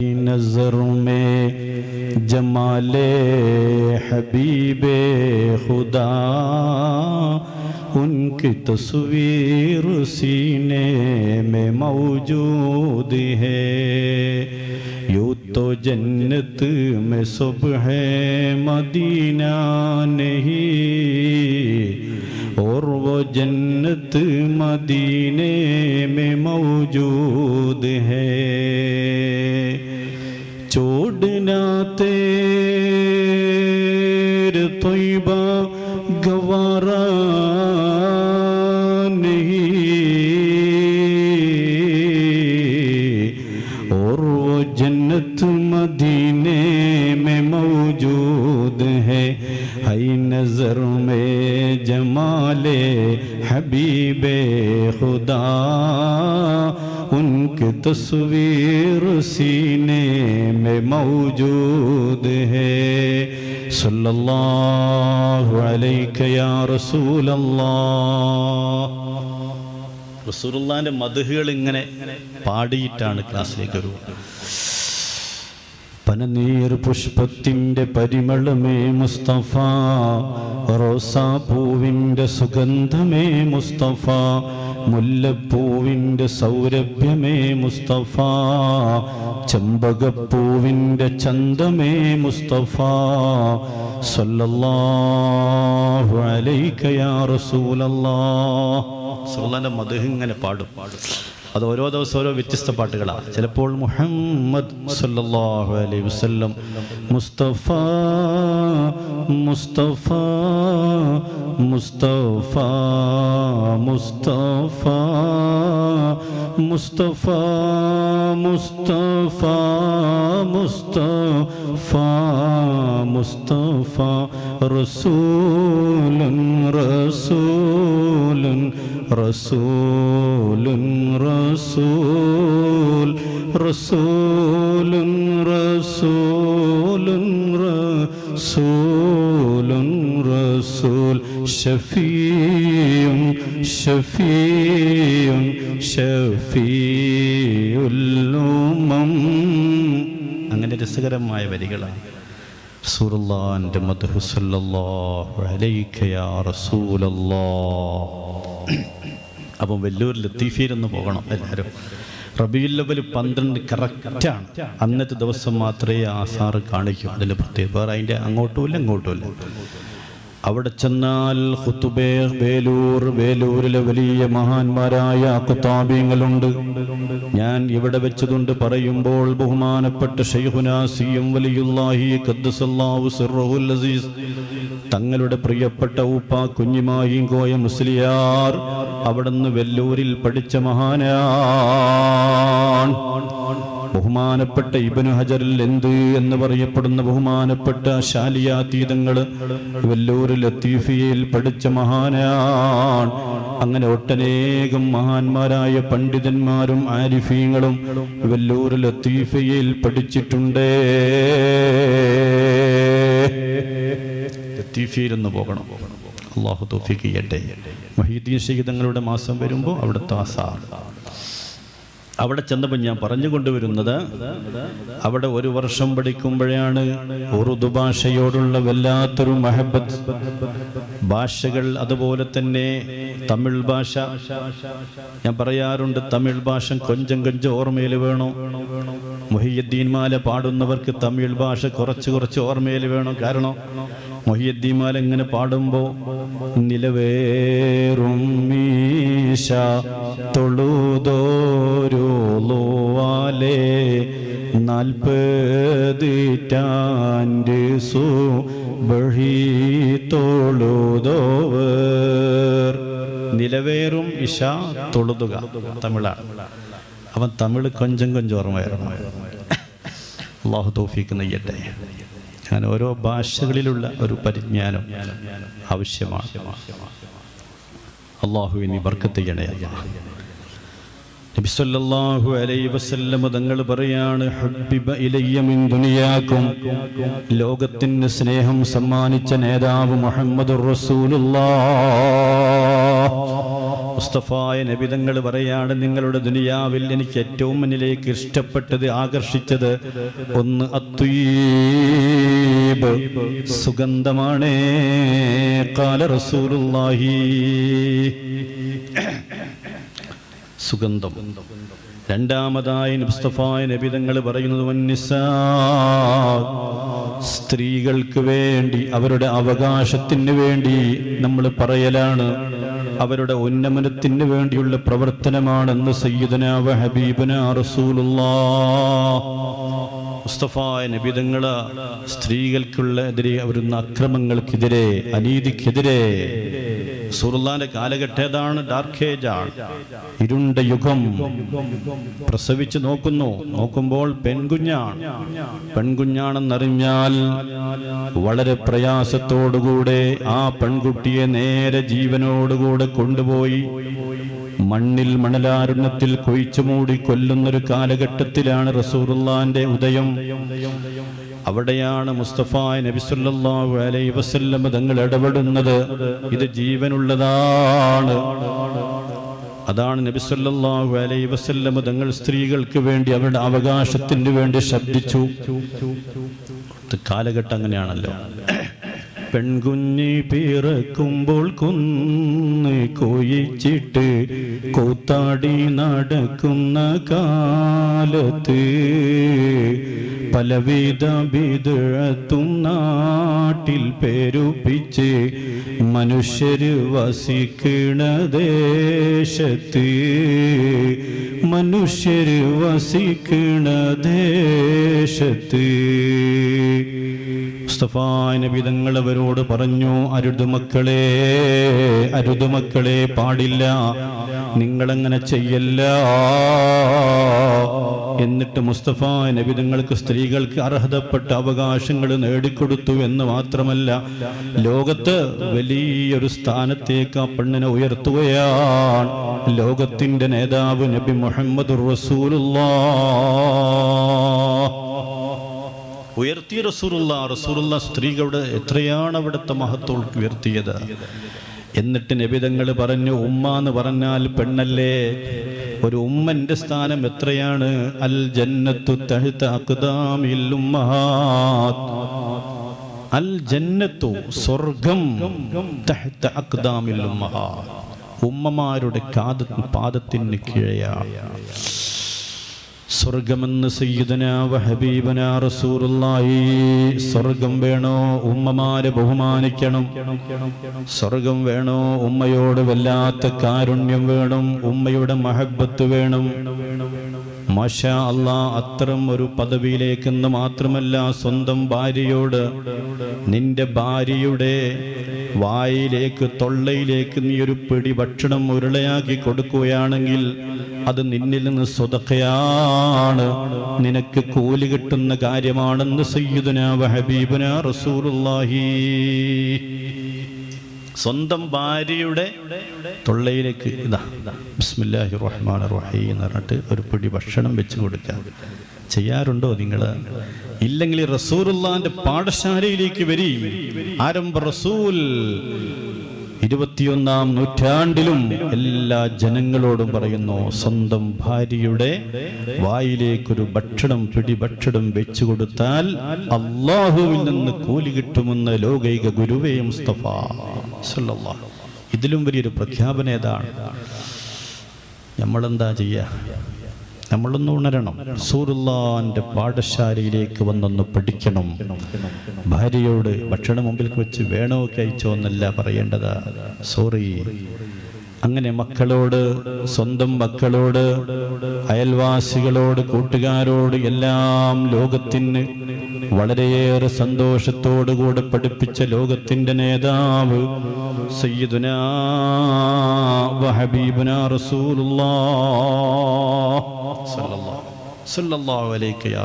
نظروں میں جمال حبیب خدا، ان کی تصویر سینے میں موجود ہے۔ یوں تو جنت میں صبح مدینہ نہیں، اور وہ جنت مدینے میں موجود ہے۔ گوارا نہیں۔ اور وہ جنت مدینے میں موجود ہے۔ ہی نظر میں جمال حبیب خدا۔ ان کی تصویر سینے میں موجود ہے۔ صلى الله മധുഹകൾ ഇങ്ങനെ പാടിയിട്ടാണ് ക്ലാസ്സിലേക്ക് വരുന്നത് പനനീർ പുഷ്പത്തിന്റെ പരിമളമേ മുസ്തഫ റോസാപ്പൂവിന്റെ സുഗന്ധമേ മുസ്തഫ മുല്ലപ്പൂവിന്റെ സൗരഭ്യമേ മുസ്തഫ ചെമ്പകപ്പൂവിന്റെ ചന്തമേ മുസ്തഫ. സല്ലല്ലാഹു അലൈക യാ റസൂലല്ലാഹ് മധു ഇങ്ങനെ പാടും. അത് ഓരോ ദിവസം ഓരോ വ്യത്യസ്ത പാട്ടുകളാണ് ചിലപ്പോൾ മുഹമ്മദ് സല്ലല്ലാഹു അലൈഹി വസല്ലം മുസ്തഫ മുസ്തഫ മുസ്തഫ മുസ്തഫ മുസ്തഫ മുസ്തഫ മുസ്തഫ മുസ്തഫ റസൂലൻ റസൂലുൻ റസൂലുൻ റസൂൽ റസൂലുൻ റസൂലുൻ റസൂലുൻ റസൂൽ. ഷഫീയും ഷഫീയും ഷഫീയുല്ലുമം അങ്ങനെ രസകരമായ വരികളാണ്. സൂറല്ലാന്റെ യാ റസൂലല്ലാ അപ്പം വെല്ലൂർ ലത്തീഫിയിലൊന്ന് പോകണം എല്ലാവരും. റബിയുൽ ലെവൽ പന്ത്രണ്ട് കറക്റ്റാണ്. അന്നത്തെ ദിവസം മാത്രമേ ആ സാറ് കാണിക്കൂ. അതിന്റെ പ്രത്യേകത വേറെ അതിന്റെ അങ്ങോട്ടുമില്ല ഇങ്ങോട്ടുമില്ല അവിടെ ചെന്നാൽ ഖുത്തുബേ വേലൂർ വേലൂരിലെ വലിയ മഹാന്മാരായ കുത്താബീങ്ങളുണ്ട് ഞാൻ ഇവിടെ വെച്ചതുകൊണ്ട് പറയുമ്പോൾ ബഹുമാനപ്പെട്ട ഷെയ്ഹുനാസിയും വലിയുല്ലാഹി കദ്ദുസല്ലാഹു സിർറഹുൽ അസീസ് തങ്ങളുടെ പ്രിയപ്പെട്ട ഉപ്പ കുഞ്ഞിമായും കോയ മുസ്ലിയാർ അവിടുന്ന് വെല്ലൂരിൽ പഠിച്ച മഹാനാണ്. ബഹുമാനപ്പെട്ട ഇബനു ഹജറിൽ എന്ത് എന്ന് പറയപ്പെടുന്ന ബഹുമാനപ്പെട്ട ശാലിയാതീതങ്ങൾ വെല്ലൂർ ലത്തീഫിയയിൽ പഠിച്ച മഹാനാണ്. അങ്ങനെ ഒട്ടനേകം മഹാന്മാരായ പണ്ഡിതന്മാരും ആരിഫീങ്ങളും വെല്ലൂർ ലത്തീഫിയയിൽ പഠിച്ചിട്ടുണ്ട്. ലത്തീഫിയിലൊന്ന് പോകണം. അള്ളാഹു തോഫിക്ക് ചെയ്യട്ടെ. മഹീദ്ദീൻ ഷഹീദങ്ങളുടെ മാസം വരുമ്പോൾ അവിടുത്തെ ആസാർ അവിടെ ചെന്നപ്പോൾ ഞാൻ പറഞ്ഞു കൊണ്ടുവരുന്നത് അവിടെ ഒരു വർഷം പഠിക്കുമ്പോഴാണ് ഉറുദു ഭാഷയോടുള്ള വല്ലാത്തൊരു മഹബത്ത്. ഭാഷകൾ അതുപോലെ തന്നെ തമിഴ് ഭാഷ. ഞാൻ പറയാറുണ്ട് തമിഴ് ഭാഷ കൊഞ്ചം കൊഞ്ചം ഓർമ്മയിൽ വേണോ. മുഹിയുദ്ദീൻ മാല പാടുന്നവർക്ക് തമിഴ് ഭാഷ കുറച്ച് കുറച്ച് ഓർമ്മയിൽ വേണം. കാരണം മൊഹിയുദ്ദീൻ എങ്ങനെ പാടുമ്പോ നിലവേറും മീശ തൊഴുതോരുവാലേ നാൽപ്പതിറ്റാണ്ട് സു ബഹി തൊഴുതോവർ. നിലവേറും ഇഷ തൊഴുതുക. തമിഴാണ് അവൻ തമിഴ് കൊഞ്ചം കൊഞ്ചം ഓർമ്മയായിരുന്നു അള്ളാഹു തോഫിക്ക് നെയ്യട്ടെ അങ്ങനെ ഓരോ ഭാഷകളിലുള്ള ഒരു പരിജ്ഞാനം ആവശ്യമാണ്. അള്ളാഹുവിനി ബർക്കത്ത് ചെയ്യണേ നബി സല്ലല്ലാഹു അലൈഹി വസല്ലം തങ്ങൾ പറയാണ് ലോകത്തിന് സ്നേഹം സമ്മാനിച്ച നേതാവ് മുഹമ്മദ് മുസ്തഫായ നബിതങ്ങൾ പറയാണ് നിങ്ങളുടെ ദുനിയാവിൽ എനിക്ക് ഏറ്റവും മുന്നിലേക്ക് ഇഷ്ടപ്പെട്ടത് ആകർഷിച്ചത് ഒന്ന് അത്വീബ് സുഗന്ധമാണ് കാല റസൂലുള്ളാഹി. സുഗന്ധം. രണ്ടാമതായി മുസ്തഫായ നബിതങ്ങൾ പറയുന്നത് വന്നിസാ സ്ത്രീകൾക്ക് വേണ്ടി അവരുടെ അവകാശത്തിന് വേണ്ടി നമ്മൾ പറയലാണ്. അവരുടെ ഉന്നമനത്തിന് വേണ്ടിയുള്ള പ്രവർത്തനമാണെന്ന് സയ്യിദന ഹബീബന റസൂലുള്ളാ. മുസ്തഫായ നബിതങ്ങൾ സ്ത്രീകൾക്കുള്ള എതിരെ വരുന്ന അക്രമങ്ങൾക്കെതിരെ അനീതിക്കെതിരെ. സുറുല്ലാന്റെ കാലഘട്ടേതാണ് ഡാർക്ക് ഇരുണ്ട യുഗം പ്രസവിച്ച് നോക്കുന്നു. നോക്കുമ്പോൾ പെൺകുഞ്ഞാണ്. പെൺകുഞ്ഞാണെന്നറിഞ്ഞാൽ വളരെ പ്രയാസത്തോടുകൂടെ ആ പെൺകുട്ടിയെ നേരെ ജീവനോടുകൂടെ കൊണ്ടുപോയി മണ്ണിൽ മണലാരുണ്യത്തിൽ കൊഴിച്ചു മൂടി കൊല്ലുന്നൊരു കാലഘട്ടത്തിലാണ് റസൂറുല്ലാന്റെ ഉദയം. അവിടെയാണ് മുസ്തഫ നബിസുല്ലാഹു അലൈ വസല്ലം തങ്ങൾ ഇടപെടുന്നത്. ഇത് ജീവനുള്ളതാണ്. അതാണ് നബിസുല്ലാഹു അലൈ വസല്ലം തങ്ങൾ സ്ത്രീകൾക്ക് വേണ്ടി അവരുടെ അവകാശത്തിന് വേണ്ടി ശബ്ദിച്ചു. കാലഘട്ടം അങ്ങനെയാണല്ലോ. പെൺകുഞ്ഞി പിറക്കുമ്പോൾ കുന്ന് കൊയിച്ചിട്ട് കൂത്താടി നടക്കുന്ന കാലത്ത് പലവിധ വിതഴത്തും നാട്ടിൽ പേരുപ്പിച്ച് മനുഷ്യര് വസിക്കണ ദേശത്ത് മനുഷ്യര് വസിക്കണ ദേശത്ത് മുസ്തഫായ നബി തങ്ങൾ അവരോട് പറഞ്ഞു അരുതുമക്കളെ മക്കളെ അരുതു മക്കളെ പാടില്ല നിങ്ങളങ്ങനെ ചെയ്യല്ല. എന്നിട്ട് മുസ്തഫ നബി തങ്ങൾക്ക് സ്ത്രീകൾക്ക് അർഹതപ്പെട്ട അവകാശങ്ങൾ നേടിക്കൊടുത്തു എന്ന് മാത്രമല്ല ലോകത്ത് വലിയൊരു സ്ഥാനത്തേക്ക് ആ പെണ്ണിനെ ഉയർത്തുകയാണ്. ലോകത്തിന്റെ നേതാവ് നബി മുഹമ്മദ് റസൂലുള്ള. ഉയർത്തിയ റസൂറുള്ള റസൂറുള്ള സ്ത്രീകളുടെ എത്രയാണ് അവിടുത്തെ മഹത്വം ഉയർത്തിയത്? എന്നിട്ട് നബിതങ്ങൾ പറഞ്ഞു ഉമ്മ എന്ന് പറഞ്ഞാൽ പെണ്ണല്ലേ? ഒരു ഉമ്മന്റെ സ്ഥാനം എത്രയാണ്? അൽ ജന്നത്തു അൽ ജന്നത്തു സ്വർഗം ഉമ്മമാരുടെ കാത പാദത്തിന് കീഴെയാണ്. സ്വർഗമെന്ന് സയ്യിദന വഹബീബന റസൂലുള്ളാഹി. സ്വർഗം വേണോ ഉമ്മമാരെ ബഹുമാനിക്കണം. സ്വർഗം വേണോ ഉമ്മയോട് വല്ലാത്ത കാരുണ്യം വേണം. ഉമ്മയുടെ മഹബത്ത് വേണം. മാഷാ അല്ലാ അത്തരം ഒരു പദവിയിലേക്കെന്ന് മാത്രമല്ല സ്വന്തം ഭാര്യയോട് നിന്റെ ഭാര്യയുടെ വായിലേക്ക് തൊള്ളയിലേക്ക് നീ ഒരു പിടി ഭക്ഷണം ഉരുളയാക്കി കൊടുക്കുകയാണെങ്കിൽ അത് നിന്നിൽ നിന്ന് സ്വതക്കയാണ്. നിനക്ക് കൂലി കിട്ടുന്ന കാര്യമാണെന്ന് സയ്യിദുന വഹബീബന റസൂലുള്ളാഹി. സ്വന്തം ഭാര്യയുടെ തൊള്ളയിലേക്ക് ഇതാ ബിസ്മില്ലാഹി റഹ്മാൻ റഹീം എന്ന് പറഞ്ഞിട്ട് ഒരു പിടി ഭക്ഷണം വെച്ച് കൊടുക്കുക ചെയ്യാറുണ്ടോ നിങ്ങൾ ഇല്ലെങ്കിൽ റസൂറുല്ലാന്റെ പാഠശാലയിലേക്ക് വരി. ആരംഭ റസൂൽ ഇരുപത്തിയൊന്നാം നൂറ്റാണ്ടിലും എല്ലാ ജനങ്ങളോടും പറയുന്നു സ്വന്തം ഭാര്യയുടെ വായിലേക്കൊരു ഭക്ഷണം പിടി ഭക്ഷണം വെച്ചു കൊടുത്താൽ അള്ളാഹുവിൽ നിന്ന് കൂലി കിട്ടുമെന്ന് ലോകൈക ഗുരുവേ മുസ്തഫ. ഇതിലും വലിയൊരു പ്രഖ്യാപനം ഏതാണ്? നമ്മളെന്താ ചെയ്യുക നമ്മളൊന്ന് ഉണരണം. സൂറുല്ലാന്റെ പാഠശാലയിലേക്ക് വന്നൊന്ന് പഠിക്കണം. ഭാര്യയോട് ഭക്ഷണം മുമ്പിൽ വെച്ച് വേണോ കഴിച്ചോ എന്നല്ല പറയേണ്ടത്. സോറി അങ്ങനെ മക്കളോട് സ്വന്തം മക്കളോട് അയൽവാസികളോട് കൂട്ടുകാരോട് എല്ലാം ലോകത്തിന് വളരെയേറെ സന്തോഷത്തോടുകൂടെ പഠിപ്പിച്ച ലോകത്തിന്റെ നേതാവ് സയ്യിദുന സല്ലല്ലാഹു യാ